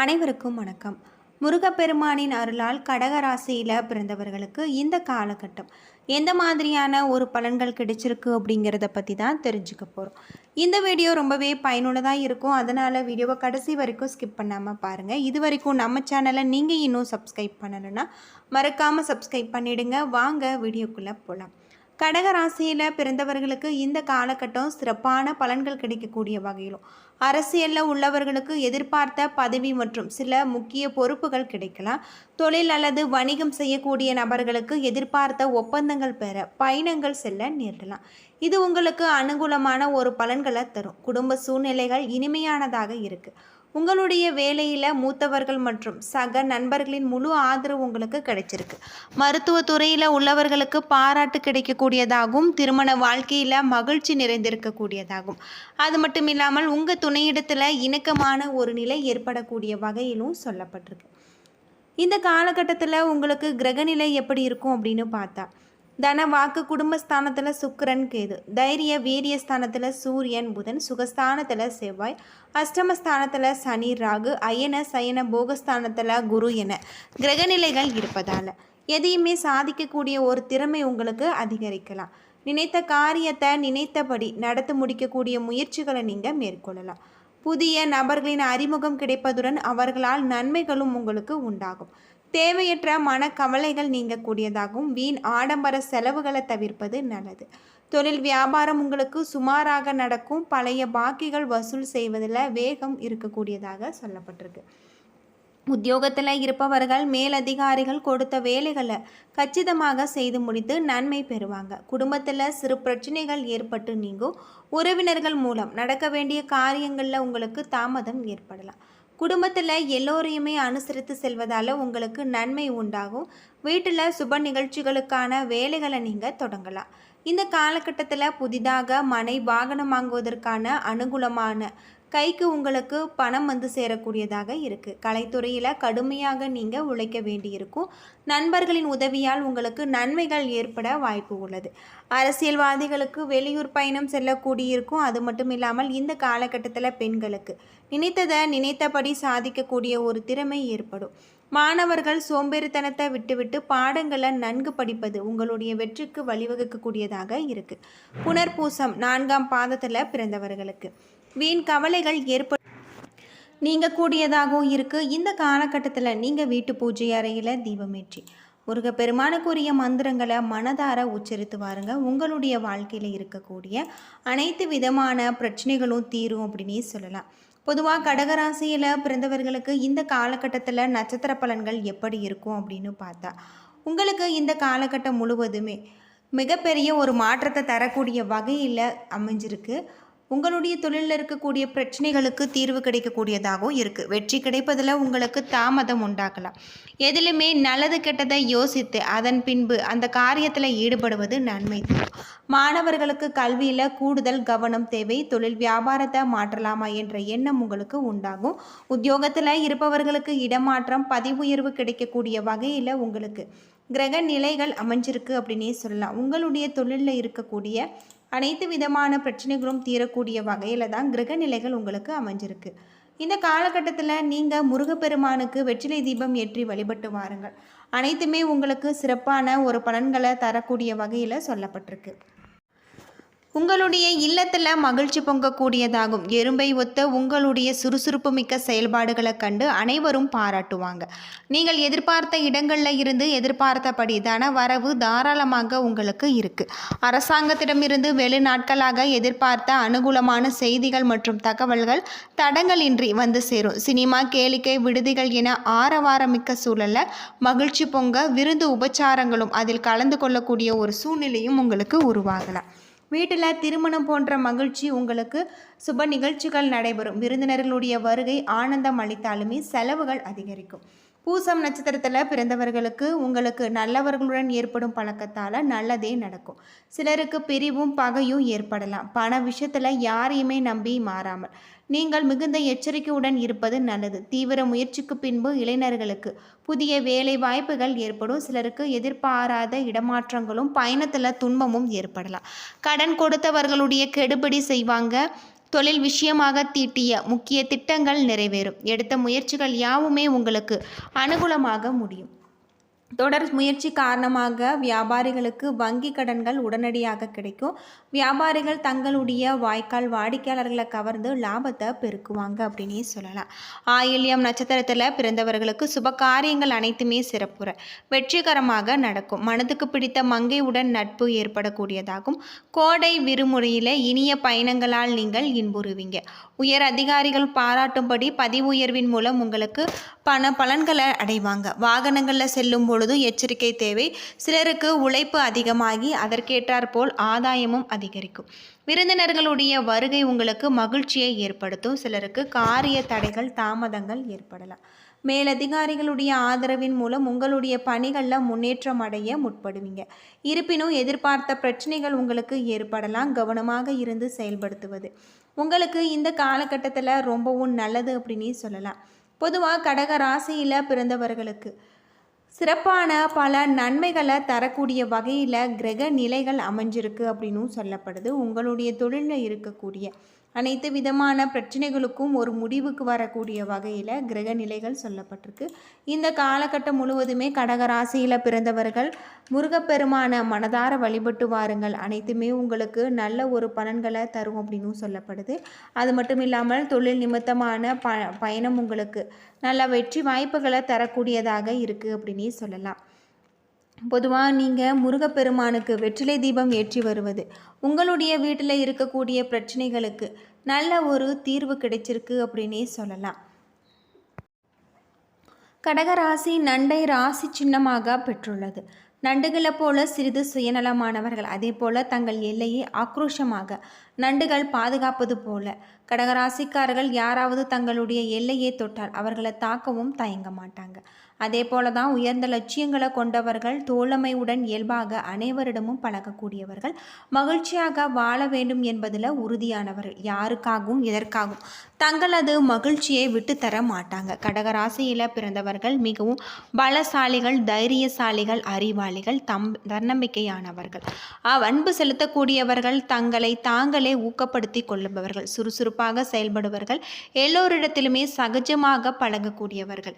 அனைவருக்கும் வணக்கம். முருகப்பெருமானின் அருளால் கடகராசியில் பிறந்தவர்களுக்கு இந்த காலகட்டம் எந்த மாதிரியான ஒரு பலன்கள் கிடைச்சிருக்கு அப்படிங்கிறத பற்றி தான் தெரிஞ்சுக்க போகிறோம் இந்த வீடியோ ரொம்பவே பயனுள்ளதாக இருக்கும். அதனால் வீடியோவை கடைசி வரைக்கும் ஸ்கிப் பண்ணாமல் பாருங்கள் இது வரைக்கும் நம்ம சேனலை நீங்கள் இன்னும் சப்ஸ்கிரைப் பண்ணலைன்னா மறக்காமல் சப்ஸ்கிரைப் பண்ணிவிடுங்க வாங்க வீடியோக்குள்ளே போகலாம் கடகராசியில் பிறந்தவர்களுக்கு இந்த காலகட்டம் சிறப்பான பலன்கள் கிடைக்கக்கூடிய வகையிலும். அரசியலில் உள்ளவர்களுக்கு எதிர்பார்த்த பதவி மற்றும் சில முக்கிய பொறுப்புகள் கிடைக்கலாம். தொழில் அல்லது வணிகம் செய்யக்கூடிய நபர்களுக்கு எதிர்பார்த்த ஒப்பந்தங்கள் பெற பயணங்கள் செல்ல நேரிடலாம். இது உங்களுக்கு அனுகூலமான ஒரு பலன்களை தரும். குடும்ப சூழ்நிலைகள் இனிமையானதாக இருக்குது உங்களுடைய வேலையில் மூத்தவர்கள் மற்றும் சக நண்பர்களின் முழு ஆதரவு உங்களுக்கு கிடைச்சிருக்கு. மருத்துவ துறையில் உள்ளவர்களுக்கு பாராட்டு கிடைக்கக்கூடியதாகவும் திருமண வாழ்க்கையில் மகிழ்ச்சி நிறைந்திருக்கக்கூடியதாகும் அது மட்டும் இல்லாமல் உங்கள் துணையிடத்தில் இணக்கமான ஒரு நிலை ஏற்படக்கூடிய வகையிலும் சொல்லப்பட்டிருக்கு. இந்த காலகட்டத்தில் உங்களுக்கு கிரகநிலை எப்படி இருக்கும் அப்படின்னு பார்த்தா தன வாக்கு குடும்பஸ்தானத்தில் சுக்கரன் கேது தைரிய வீரிய ஸ்தானத்தில் சூரியன் புதன் சுகஸ்தானத்தில் செவ்வாய் அஷ்டமஸ்தானத்தில் சனி ராகு அயன சயன போகஸ்தானத்தில் குரு என கிரகநிலைகள் இருப்பதால் எதையுமே சாதிக்கக்கூடிய ஒரு திறமை உங்களுக்கு அதிகரிக்கலாம். நினைத்த காரியத்தை நினைத்தபடி நடத்தி முடிக்கக்கூடிய முயற்சிகளை நீங்கள் மேற்கொள்ளலாம். புதிய நபர்களின் அறிமுகம் கிடைப்பதுடன் அவர்களால் நன்மைகளும் உங்களுக்கு உண்டாகும். தேவையற்ற மனக்கவலைகள் நீங்கக்கூடியதாகவும் வீண் ஆடம்பர செலவுகளை தவிர்ப்பது நல்லது. தொழில் வியாபாரம் உங்களுக்கு சுமாராக நடக்கும். பழைய பாக்கிகள் வசூல் செய்வதில் வேகம் இருக்கக்கூடியதாக சொல்லப்பட்டிருக்கு. உத்தியோகத்தில் இருப்பவர்கள் மேலதிகாரிகள் கொடுத்த வேலைகளை கச்சிதமாக செய்து முடித்து நன்மை பெறுவாங்க. குடும்பத்தில் சிறு பிரச்சனைகள் ஏற்பட்டு நீங்கும். உறவினர்கள் மூலம் நடக்க வேண்டிய காரியங்களில் உங்களுக்கு தாமதம் ஏற்படலாம். குடும்பத்தில் எல்லோரையுமே அனுசரித்து செல்வதால் உங்களுக்கு நன்மை உண்டாகும். வீட்டில் சுப நிகழ்ச்சிகளுக்கான வேலைகளை நீங்கள் தொடங்கலாம். இந்த காலகட்டத்தில் புதிதாக மனை வாகனம் வாங்குவதற்கான அனுகூலமான கைக்கு உங்களுக்கு பணம் வந்து சேரக்கூடியதாக இருக்குது கலைத்துறையில் கடுமையாக நீங்கள் உழைக்க வேண்டியிருக்கும். நண்பர்களின் உதவியால் உங்களுக்கு நன்மைகள் ஏற்பட வாய்ப்பு உள்ளது. அரசியல்வாதிகளுக்கு வெளியூர் பயணம் செல்லக்கூடியிருக்கும். அது மட்டும் இல்லாமல் இந்த காலகட்டத்தில் பெண்களுக்கு. நினைத்ததை நினைத்தபடி சாதிக்கக்கூடிய ஒரு திறமை ஏற்படும். மாணவர்கள் சோம்பேறித்தனத்தை விட்டுவிட்டு பாடங்களை நன்கு படிப்பது உங்களுடைய வெற்றிக்கு வழிவகுக்கக்கூடியதாக இருக்குது புனர்பூசம் நான்காம் பாதத்தில் பிறந்தவர்களுக்கு. வீண் கவலைகள் ஏற்ப நீங்கள் கூடியதாகவும் இருக்குது இந்த காலகட்டத்தில் நீங்கள் வீட்டு பூஜை அறையில் தீபமேற்றி முருகப்பெருமானுக்குரிய மந்திரங்களை மனதார உச்சரித்து வாருங்க. உங்களுடைய வாழ்க்கையில் இருக்கக்கூடிய அனைத்து விதமான பிரச்சனைகளும் தீரும் அப்படின்னே சொல்லலாம். பொதுவாக கடகராசியில் பிறந்தவர்களுக்கு இந்த காலகட்டத்தில் நட்சத்திர பலன்கள் எப்படி இருக்கும் அப்படின்னு பார்த்தா உங்களுக்கு இந்த காலகட்டம் முழுவதுமே மிகப்பெரிய ஒரு மாற்றத்தை தரக்கூடிய வகையில் அமைஞ்சிருக்கு. உங்களுடைய தொழிலில் இருக்கக்கூடிய பிரச்சனைகளுக்கு தீர்வு கிடைக்கக்கூடியதாகவும் இருக்குது வெற்றி கிடைப்பதில் உங்களுக்கு தாமதம் உண்டாக்கலாம் எதிலுமே நல்லது கெட்டதை யோசித்து அதன் பின்பு அந்த காரியத்தில் ஈடுபடுவது நன்மை மாணவர்களுக்கு கல்வியில் கூடுதல் கவனம் தேவை. தொழில் வியாபாரத்தை மாற்றலாமா என்ற எண்ணம் உங்களுக்கு உண்டாகும். உத்தியோகத்தில் இருப்பவர்களுக்கு இடமாற்றம் பதிவுயர்வு கிடைக்கக்கூடிய வகையில் உங்களுக்கு கிரக நிலைகள் அமைஞ்சிருக்கு அப்படின்னே சொல்லலாம். உங்களுடைய தொழிலில் இருக்கக்கூடிய அனைத்து விதமான பிரச்சனைகளும் தீரக்கூடிய வகையில் தான் கிரக நிலைகள் உங்களுக்கு அமைஞ்சிருக்கு. இந்த காலகட்டத்தில் நீங்கள் முருகப்பெருமானுக்கு வெற்றிலை தீபம் ஏற்றி வழிபட்டு வாருங்கள். அனைத்துமே உங்களுக்கு சிறப்பான ஒரு பலன்களை தரக்கூடிய வகையில் சொல்லப்பட்டிருக்கு. உங்களுடைய இல்லத்தில் மகிழ்ச்சி பொங்கக்கூடியதாகும். எறும்பை ஒத்த உங்களுடைய சுறுசுறுப்பு மிக்க செயல்பாடுகளை கண்டு அனைவரும் பாராட்டுவாங்க. நீங்கள் எதிர்பார்த்த இடங்களில் இருந்து எதிர்பார்த்தபடி தன வரவு தாராளமாக உங்களுக்கு இருக்குது அரசாங்கத்திடமிருந்து வெளிநாட்களாக எதிர்பார்த்த அனுகூலமான செய்திகள் மற்றும் தகவல்கள் தடங்களின்றி வந்து சேரும். சினிமா கேளிக்கை விடுதிகள் என ஆரவாரமிக்க சூழலில் மகிழ்ச்சி பொங்க விருந்து உபச்சாரங்களும் அதில் கலந்து கொள்ளக்கூடிய ஒரு சூழ்நிலையும் உங்களுக்கு உருவாகலாம். வீட்டில் திருமணம் போன்ற மகிழ்ச்சி உங்களுக்கு சுப நிகழ்ச்சிகள் நடைபெறும். விருந்தினர்களுடைய வருகை ஆனந்தம் அளித்தாலுமே செலவுகள் அதிகரிக்கும். பூசம் நட்சத்திரத்தில் பிறந்தவர்களுக்கு உங்களுக்கு நல்லவர்களுடன் ஏற்படும் பழக்கத்தால் நல்லதே நடக்கும். சிலருக்கு பிரிவும் பகையும் ஏற்படலாம். பண விஷயத்தில் யாரையுமே நம்பி மாறாமல். நீங்கள் மிகுந்த எச்சரிக்கையுடன் இருப்பது நல்லது. தீவிர முயற்சிக்கு பின்பு இளைஞர்களுக்கு புதிய வேலை வாய்ப்புகள் ஏற்படும். சிலருக்கு எதிர்பாராத இடமாற்றங்களும் பயணத்தில் துன்பமும் ஏற்படலாம். கடன் கொடுத்தவர்களுடைய கெடுபடி செய்வாங்க. தொழில் விஷயமாக தீட்டிய முக்கிய திட்டங்கள் நிறைவேறும். எடுத்த முயற்சிகள் யாவுமே உங்களுக்கு அனுகூலமாக முடியும். தொடர் முயற்சி காரணமாக வியாபாரிகளுக்கு வங்கி கடன்கள் உடனடியாக கிடைக்கும். வியாபாரிகள் தங்களுடைய வாய்க்கால் வாடிக்கையாளர்களை கவர்ந்து லாபத்தை பெருக்குவாங்க அப்படின்னே சொல்லலாம். ஆயில்யம் நட்சத்திரத்தில் பிறந்தவர்களுக்கு சுப காரியங்கள் அனைத்துமே சிறப்புற வெற்றிகரமாக நடக்கும். மனதுக்கு பிடித்த மங்கையுடன் நட்பு ஏற்படக்கூடியதாகும். கோடை விடுமுறையில் இனிய பயணங்களால் நீங்கள் இன்புறுவீங்க. உயர் அதிகாரிகள் பாராட்டும்படி பதிவு உயர்வின் மூலம் உங்களுக்கு பண பலன்களை அடைவாங்க. வாகனங்களில் செல்லும் பொழுது எச்சரிக்கை தேவை. சிலருக்கு உழைப்பு அதிகமாகி அதற்கேற்றாற்போல் ஆதாயமும் அதிகரிக்கும். விருந்தினர்களுடைய வருகை உங்களுக்கு மகிழ்ச்சியை ஏற்படுத்தும். சிலருக்கு காரிய தடைகள் தாமதங்கள் ஏற்படலாம். மேலதிகாரிகளுடைய ஆதரவின் மூலம் உங்களுடைய பணிகளில் முன்னேற்றம் அடைய முற்படுவீங்க. இருப்பினும் எதிர்பார்த்த பிரச்சனைகள் உங்களுக்கு ஏற்படலாம். கவனமாக இருந்து செயல்படுத்துவது. உங்களுக்கு இந்த காலகட்டத்தில் ரொம்பவும் நல்லது அப்படின்னு சொல்லலாம். பொதுவாக கடக ராசியில் பிறந்தவர்களுக்கு சிறப்பான பல நன்மைகளை தரக்கூடிய வகையில் கிரக நிலைகள் அமைஞ்சிருக்கு அப்படின்னும் சொல்லப்படுது. உங்களுடைய தொழிலில் இருக்கக்கூடிய அனைத்து விதமான பிரச்சனைகளுக்கும் ஒரு முடிவுக்கு வரக்கூடிய வகையில் கிரக நிலைகள் சொல்லப்பட்டிருக்கு. இந்த காலகட்டம் முழுவதுமே கடகராசியில் பிறந்தவர்கள் முருகப்பெருமான மனதார வழிபட்டு வாருங்கள். அனைத்துமே உங்களுக்கு நல்ல ஒரு பலன்களை தரும் அப்படின்னு சொல்லப்படுது. அது மட்டும் இல்லாமல் தொழில் நிமித்தமான ப பயணம் உங்களுக்கு நல்ல வெற்றி வாய்ப்புகளை தரக்கூடியதாக இருக்குது அப்படின்னே சொல்லலாம். பொதுவாக நீங்கள் முருகப்பெருமானுக்கு வெற்றிலை தீபம் ஏற்றி வருவது உங்களுடைய வீட்டில் இருக்கக்கூடிய பிரச்சனைகளுக்கு நல்ல ஒரு தீர்வு கிடைச்சிருக்கு அப்படின்னே சொல்லலாம். கடகராசி நண்டை ராசி சின்னமாக பெற்றுள்ளது. நண்டுகளை போல சிறிது சுயநலமானவர்கள் அதே போல தங்கள் எல்லையை ஆக்ரோஷமாக நண்டுகள் பாதுகாப்பது போல. கடகராசிக்காரர்கள் யாராவது தங்களுடைய எல்லையை தொட்டால் அவர்களை தாக்கவும் தயங்க மாட்டாங்க. அதே போல தான் உயர்ந்த லட்சியங்களை கொண்டவர்கள் தோழமையுடன் இயல்பாக அனைவரிடமும் பழகக்கூடியவர்கள். மகிழ்ச்சியாக வாழ வேண்டும் என்பதில் உறுதியானவர்கள். யாருக்காகவும் எதற்காகவும். தங்களது மகிழ்ச்சியை விட்டு தர மாட்டாங்க. கடகராசியில் பிறந்தவர்கள் மிகவும் பலசாலிகள் தைரியசாலிகள் அறிவாளிகள் தம் தன்னம்பிக்கையானவர்கள். அன்பு செலுத்தக்கூடியவர்கள் தங்களை தாங்கள் ஊக்கப்படுத்தி கொள்ளுபவர்கள் சுறுசுறுப்பாக செயல்படுவர்கள் எல்லோரிடத்திலுமே சகஜமாக பழகக்கூடியவர்கள்.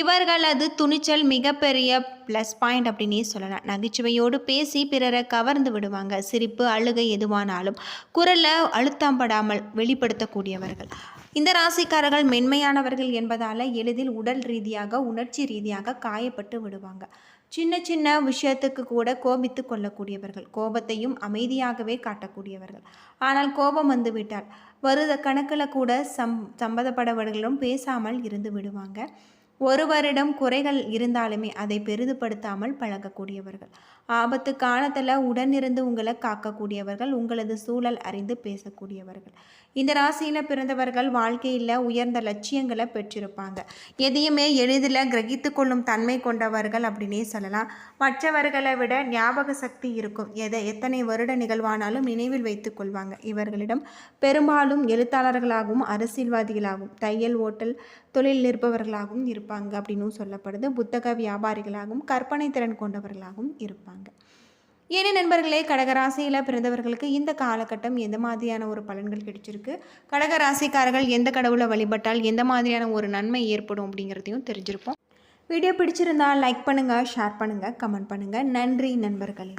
இவர்களது துணிச்சல் மிகப்பெரிய ப்ளஸ் பாயிண்ட் அப்படின்னே சொல்லலாம். நகைச்சுவையோடு பேசி பிறரை கவர்ந்து விடுவாங்க. சிரிப்பு அழுகை எதுவானாலும் குரலை அழுத்தம்படாமல் வெளிப்படுத்தக்கூடியவர்கள். இந்த ராசிக்காரர்கள் மென்மையானவர்கள் என்பதால் எளிதில் உடல் ரீதியாக உணர்ச்சி ரீதியாக காயப்பட்டு விடுவாங்க. சின்ன சின்ன விஷயத்துக்கு கூட கோபித்து கொள்ளக்கூடியவர்கள். கோபத்தையும் அமைதியாகவே காட்டக்கூடியவர்கள். ஆனால் கோபம் வந்துவிட்டால் வருத கணக்கில் கூட சம் சம்பந்தப்படவர்களும் பேசாமல் இருந்து விடுவாங்க. ஒருவரிடம் குறைகள் இருந்தாலுமே அதை பெரிதுபடுத்தாமல் பழகக்கூடியவர்கள். ஆபத்து காலத்தில் உடனிருந்து உங்களை காக்கக்கூடியவர்கள் உங்களது சூழல் அறிந்து பேசக்கூடியவர்கள். இந்த ராசியில் பிறந்தவர்கள் வாழ்க்கையில் உயர்ந்த லட்சியங்களை பெற்றிருப்பாங்க. எதையுமே எளிதில் கிரகித்து கொள்ளும் தன்மை கொண்டவர்கள் அப்படின்னே சொல்லலாம். மற்றவர்களை விட ஞாபக சக்தி இருக்கும். எதை எத்தனை வருட நிகழ்வானாலும் நினைவில் வைத்து கொள்வாங்க. இவர்களிடம் பெரும்பாலும் எழுத்தாளர்களாகவும் அரசியல்வாதிகளாகவும் தையல் ஓட்டல் தொழில் நிற்பவர்களாகவும் இருப்பாங்க அப்படின்னும் சொல்லப்படுது. புத்தக வியாபாரிகளாகவும் கற்பனை திறன் கொண்டவர்களாகவும் இருப்பாங்க. ஏனே நண்பர்களே கடகராசியில் பிறந்தவர்களுக்கு இந்த காலகட்டம் எந்த மாதிரியான ஒரு பலன்கள் கிடைச்சிருக்கு? கடகராசிக்காரர்கள் எந்த கடவுளை வழிபட்டால் எந்த மாதிரியான ஒரு நன்மை ஏற்படும் அப்படிங்கிறதையும் தெரிஞ்சிருப்போம். வீடியோ பிடிச்சிருந்தால் லைக் பண்ணுங்கள் ஷேர் பண்ணுங்கள் கமெண்ட் பண்ணுங்கள் நன்றி நண்பர்களே.